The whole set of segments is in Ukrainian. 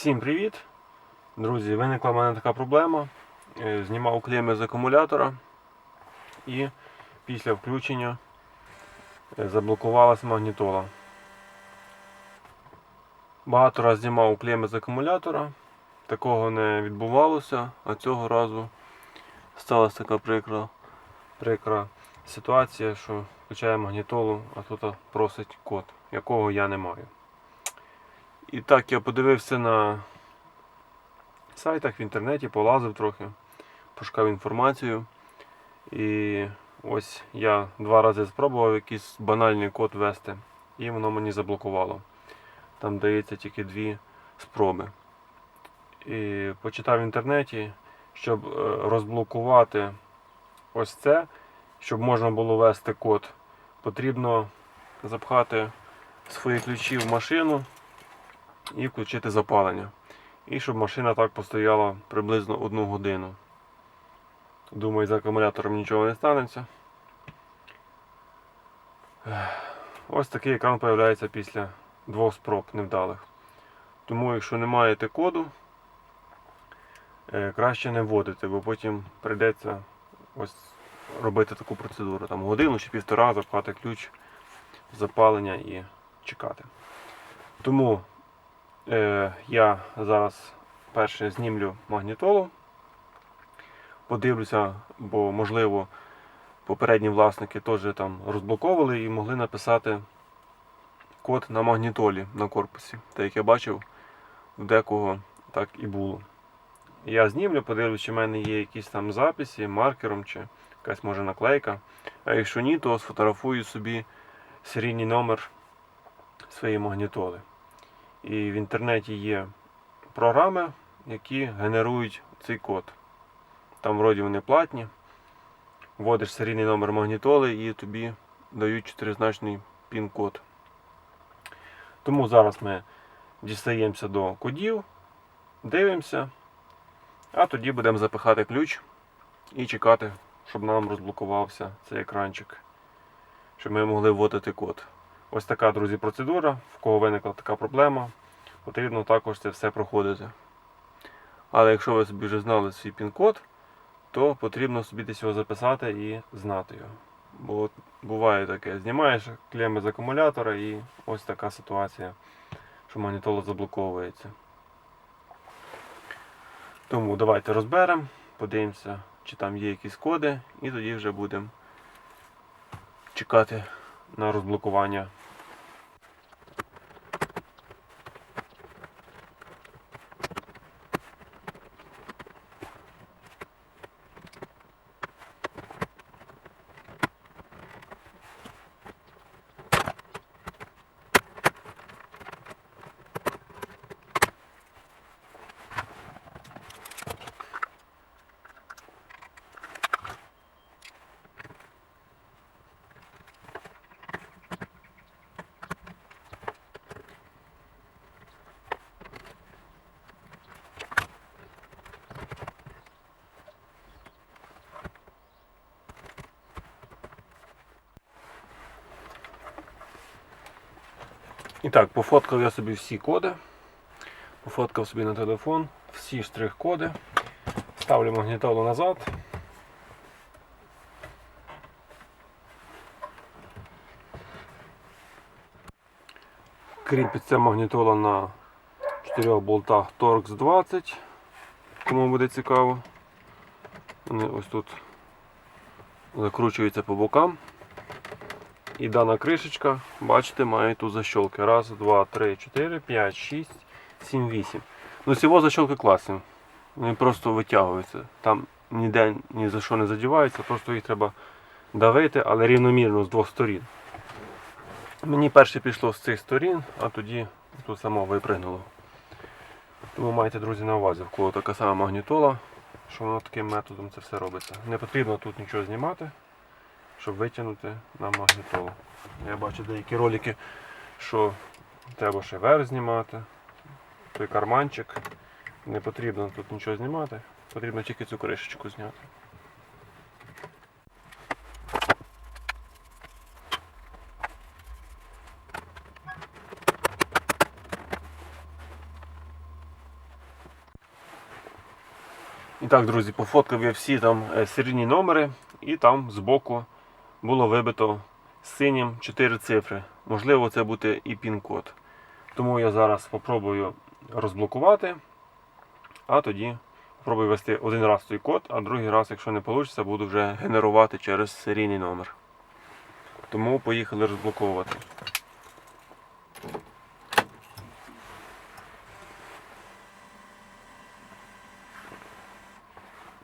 Всім привіт! Друзі, виникла в мене така проблема. Е, Знімав клеми з акумулятора і після включення е, заблокувалась магнітола. Багато разів знімав клеми з акумулятора, такого не відбувалося, а цього разу сталася така прикра, прикра ситуація, що включає магнітолу, а тут просить код, якого я не маю. І так я подивився на сайтах в інтернеті, полазив трохи, пошукав інформацію. І ось я два рази спробував якийсь банальний код ввести, і воно мені заблокувало. Там дається тільки дві спроби. І почитав в інтернеті, щоб е, розблокувати ось це, щоб можна було ввести код, потрібно запхати свої ключі в машину і включити запалення. І щоб машина так постояла приблизно одну годину. Думаю, з акумулятором нічого не станеться. Ось такий екран з'являється після двох спроб невдалих. Тому, якщо не маєте коду, е, краще не вводити, бо потім прийдеться ось робити таку процедуру. Там годину чи півтора запхати ключ, запалення і чекати. Тому я зараз перше знімлю магнітолу. Подивлюся, бо можливо попередні власники теж там розблоковували і могли написати код на магнітолі на корпусі. Та як я бачив, в декого так і було. Я знімлю, подивлюсь, чи в мене є якісь там записи маркером чи якась може наклейка. А якщо ні, то сфотографую собі серійний номер своєї магнітоли. І в інтернеті є програми, які генерують цей код. Там вроді вони платні. Вводиш серійний номер магнітоли і тобі дають чотиризначний пін-код. Тому зараз ми дістаємося до кодів, дивимося, а тоді будемо запихати ключ і чекати, щоб нам розблокувався цей екранчик, щоб ми могли вводити код. Ось така, друзі, процедура. В кого виникла така проблема, потрібно також це все проходити. Але якщо ви собі вже знали свій пін-код, то потрібно собі десь його записати і знати його. Бо буває таке, знімаєш клеми з акумулятора і ось така ситуація, що магнітола заблоковується. Тому давайте розберемо, подивимося, чи там є якісь коди, і тоді вже будемо чекати на розблокування. І так, пофоткав я собі всі коди. Пофоткав собі на телефон всі штрих-коди. Ставлю магнітолу назад. Кріпиться магнітола на 4 болтах Torx 20. Кому буде цікаво. Вони ось тут закручуються по бокам. І дана кришечка, бачите, має тут защолки. Раз, два, три, чотири, п'ять, шість, сім, вісім. Ну, всього защолки класні. Вони просто витягуються. Там ніде ні за що не задіваються, просто їх треба давити, але рівномірно з двох сторін. Мені перше пішло з цих сторін, а тоді тут само випригнуло. Тому майте, друзі, на увазі, в кого така сама магнітола, що воно таким методом це все робиться. Не потрібно тут нічого знімати щоб витягнути на магнітолу. Я бачу деякі ролики, що треба ще верх знімати, той карманчик. Не потрібно тут нічого знімати, потрібно тільки цю кришечку зняти. І так, друзі, пофоткав я всі там е, серійні номери, і там збоку було вибито синім 4 цифри. Можливо, це буде і пін-код. Тому я зараз спробую розблокувати, а тоді спробую ввести один раз той код, а другий раз, якщо не вийде, буду вже генерувати через серійний номер. Тому поїхали розблоковувати.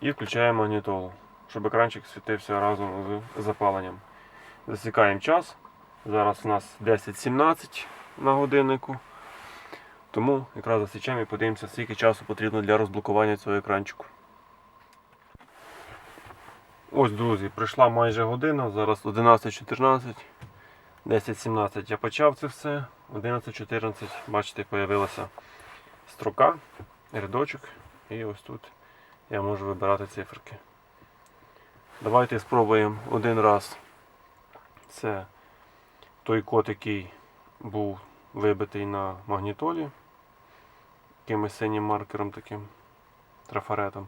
І включаємо магнітолу, щоб екранчик світився разом з запаленням. Засікаємо час. Зараз у нас 10.17 на годиннику. Тому якраз засічаємо і подивимося, скільки часу потрібно для розблокування цього екранчику. Ось, друзі, прийшла майже година, зараз 11.14, 10.17 я почав це все, 11.14, бачите, з'явилася строка, рядочок, і ось тут я можу вибирати циферки. Давайте спробуємо один раз. Це той код, який був вибитий на магнітолі якимось синім маркером таким трафаретом.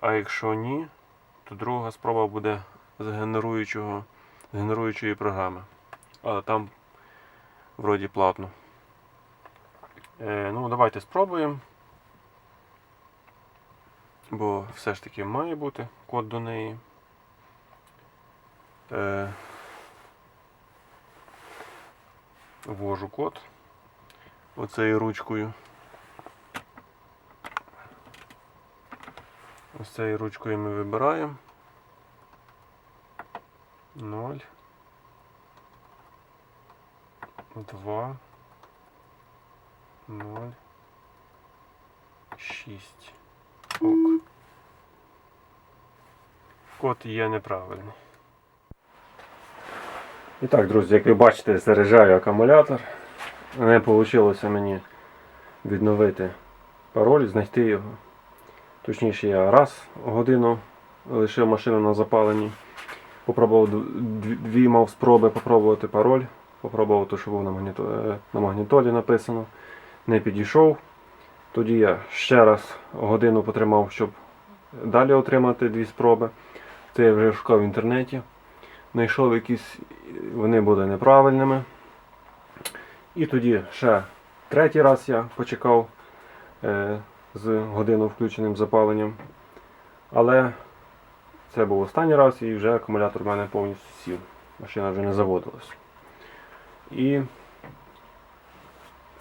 А якщо ні, то друга спроба буде з генеруючого, з генеруючої програми. Але там вроді платно. Е, ну, давайте спробуємо. Бо все ж таки має бути код до неї. Е, ввожу код оцею ручкою. Ось цією ручкою ми вибираємо. 0. 2. 0. 6. Ок. Код є неправильний. І так, друзі, як ви бачите, заряджаю акумулятор. Не вийшло мені відновити пароль, знайти його. Точніше, я раз годину лишив машину на запаленні. Попробував дві, мав спроби попробувати пароль. Попробував те, що магніто, е, на магнітолі написано. Не підійшов. Тоді я ще раз годину потримав, щоб далі отримати дві спроби. Це я вже шукав в інтернеті. Знайшов якісь, вони були неправильними. І тоді ще третій раз я почекав е, з годину включеним запаленням. Але це був останній раз і вже акумулятор в мене повністю сів. Машина вже не заводилась. І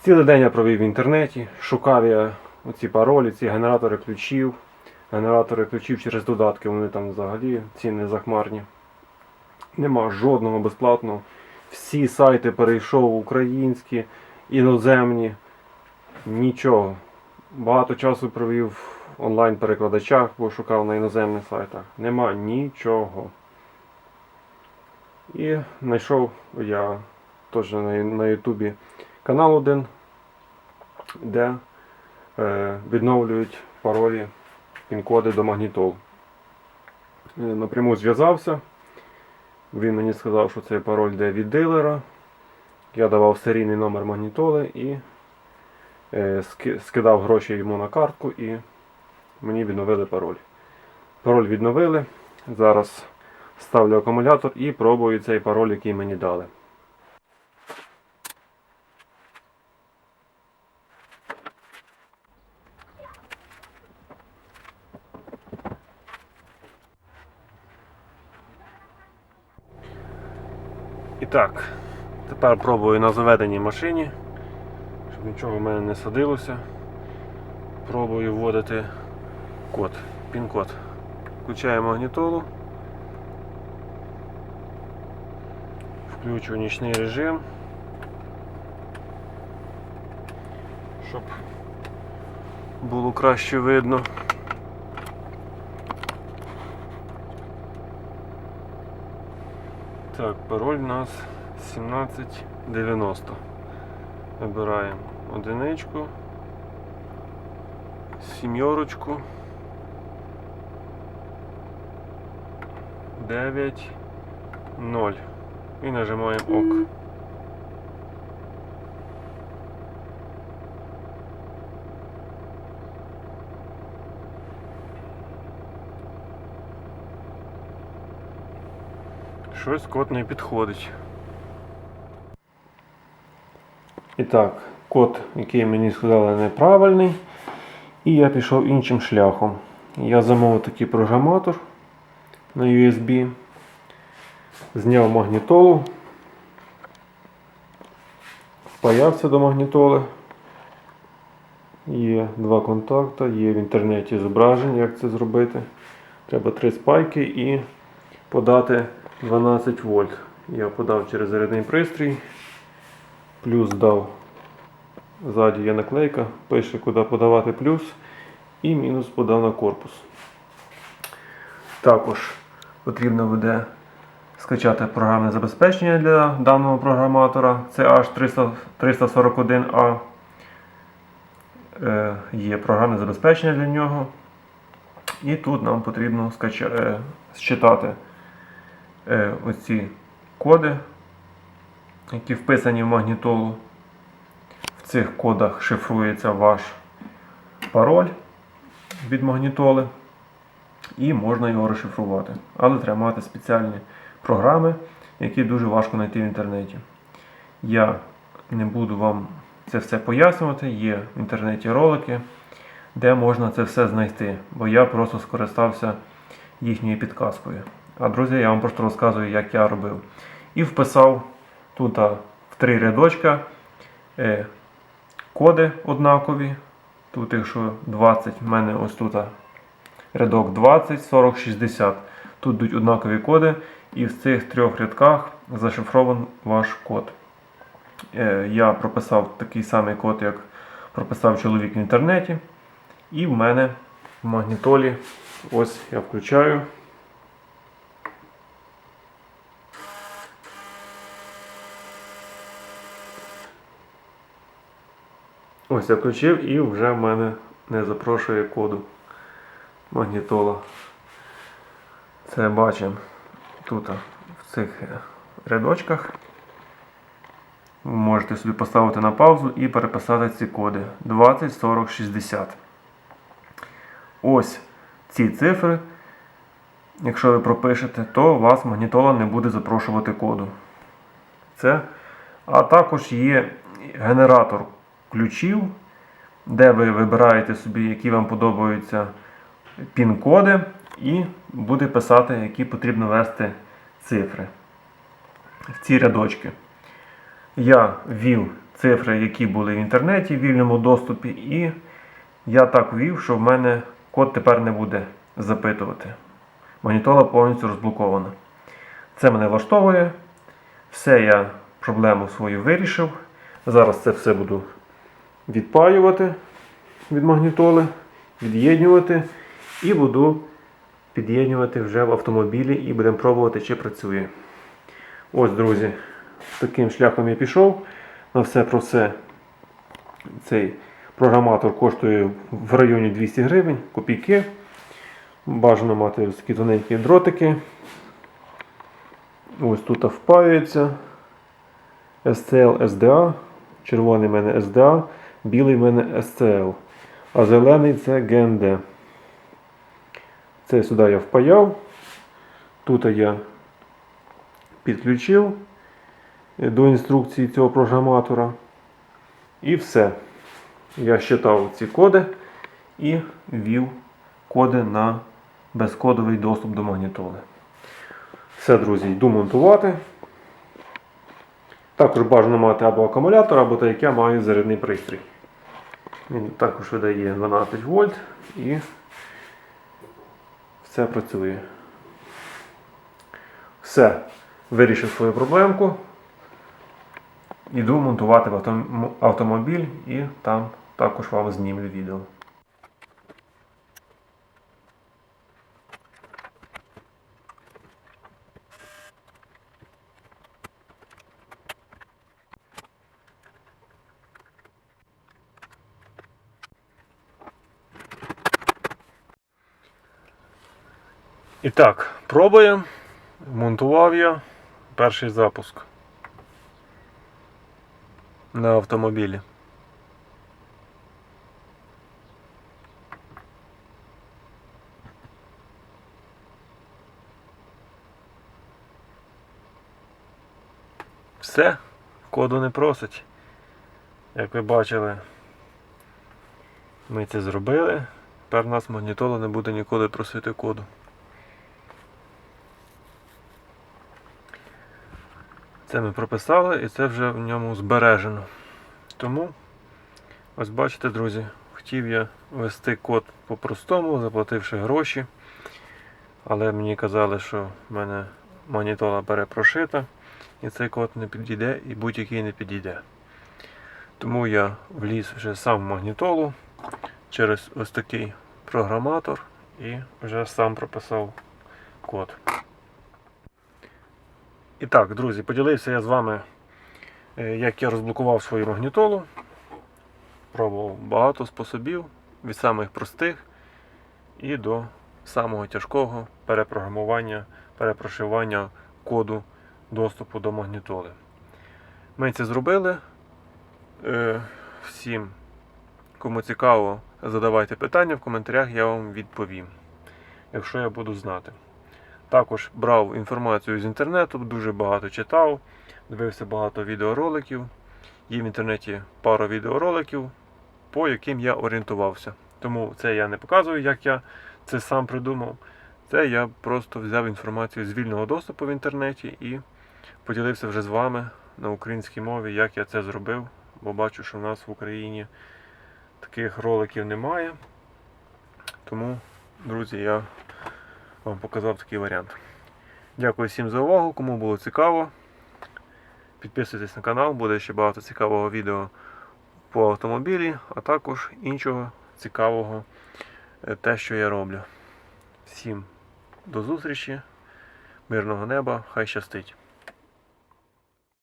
цілий день я провів в інтернеті, шукав я оці паролі, ці генератори ключів. Генератори ключів через додатки, вони там взагалі ціни захмарні. Нема жодного безплатного. Всі сайти перейшов українські, іноземні. Нічого. Багато часу провів в онлайн-перекладачах, бо шукав на іноземних сайтах. Нема нічого. І знайшов я теж на Ютубі канал один, де е, відновлюють паролі, пін-коди до магнітол. Е, Напряму зв'язався. Він мені сказав, що цей пароль йде від дилера. Я давав серійний номер магнітоли і е, скидав гроші йому на картку і мені відновили пароль. Пароль відновили. Зараз ставлю акумулятор і пробую цей пароль, який мені дали. І так, тепер пробую на заведеній машині, щоб нічого в мене не садилося. Пробую вводити код, пін-код. Включаю магнітолу. Включу нічний режим. Щоб було краще видно. Так, пароль у нас 1790. Вибираємо одиничку, Сімьорочку. 9, 0. І нажимаємо ОК. Щось код не підходить. І так, код, який мені сказали, неправильний. І я пішов іншим шляхом. Я замовив такий програматор на USB, зняв магнітолу, впаявся до магнітоли. Є два контакти, є в інтернеті зображення, як це зробити. Треба три спайки і подати 12 вольт. Я подав через зарядний пристрій, плюс дав. Ззаді є наклейка, пише, куди подавати плюс, і мінус подав на корпус. Також потрібно буде скачати програмне забезпечення для даного програматора. Це H341A. Е, Є програмне забезпечення для нього. І тут нам потрібно скача... е, считати оці коди, які вписані в магнітолу. В цих кодах шифрується ваш пароль від магнітоли. І можна його розшифрувати. Але треба мати спеціальні програми, які дуже важко знайти в інтернеті. Я не буду вам це все пояснювати. Є в інтернеті ролики, де можна це все знайти, бо я просто скористався їхньою підказкою. А друзі, я вам просто розказую, як я робив. І вписав тут в три рядочка е, коди однакові. Тут, якщо 20, в мене ось тут рядок 20, 40, 60. Тут йдуть однакові коди, і в цих трьох рядках зашифрований ваш код. Е, Я прописав такий самий код, як прописав чоловік в інтернеті. І в мене в магнітолі, ось я включаю. Ось я включив і вже в мене не запрошує коду магнітола. Це бачимо тут в цих е, рядочках. Ви можете собі поставити на паузу і переписати ці коди 20, 40, 60. Ось ці цифри. Якщо ви пропишете, то вас магнітола не буде запрошувати коду. Це. А також є генератор ключів, де ви вибираєте собі, які вам подобаються пін-коди, і буде писати, які потрібно ввести цифри в ці рядочки. Я ввів цифри, які були в інтернеті в вільному доступі, і я так ввів, що в мене код тепер не буде запитувати. Магнітола повністю розблокована. Це мене влаштовує. Все, я проблему свою вирішив. Зараз це все буду відпаювати від магнітоли, від'єднювати і буду під'єднювати вже в автомобілі і будемо пробувати, чи працює. Ось, друзі, таким шляхом я пішов. На все про все цей програматор коштує в районі 200 гривень, копійки. Бажано мати ось такі тоненькі дротики. Ось тут впаюється SCL SDA. Червоний в мене SDA, білий в мене SCL. А зелений це GND. Це сюди я впаяв. Тут я підключив до інструкції цього програматора. І все. Я считав ці коди і ввів коди на безкодовий доступ до магнітоли. Все, друзі, йду монтувати. Також бажано мати або акумулятор, або так як я маю зарядний пристрій. Він також видає 12 вольт і все працює. Все, вирішив свою проблемку. Іду монтувати автомобіль і там також вам знімлю відео. І так, пробуємо. Монтував я перший запуск на автомобілі. все, коду не просить. Як ви бачили, ми це зробили. Тепер у нас магнітола не буде ніколи просити коду. Це ми прописали і це вже в ньому збережено. Тому, ось бачите, друзі, хотів я ввести код по-простому, заплативши гроші. Але мені казали, що в мене магнітола перепрошита, і цей код не підійде, і будь-який не підійде. Тому я вліз вже сам в магнітолу через ось такий програматор і вже сам прописав код. І так, друзі, поділився я з вами, е, як я розблокував свою магнітолу. Пробував багато способів, від самих простих і до самого тяжкого перепрограмування, перепрошивання коду доступу до магнітоли. Ми це зробили. Е, Всім, кому цікаво, задавайте питання в коментарях, я вам відповім, якщо я буду знати. Також брав інформацію з інтернету, дуже багато читав, дивився багато відеороликів. Є в інтернеті пара відеороликів, по яким я орієнтувався. Тому це я не показую, як я це сам придумав. Це я просто взяв інформацію з вільного доступу в інтернеті і поділився вже з вами на українській мові, як я це зробив. Бо бачу, що в нас в Україні таких роликів немає. Тому, друзі, я вам показав такий варіант. Дякую всім за увагу. Кому було цікаво. Підписуйтесь на канал, буде ще багато цікавого відео по автомобілі, а також іншого цікавого е, те, що я роблю. Всім до зустрічі, мирного неба, хай щастить!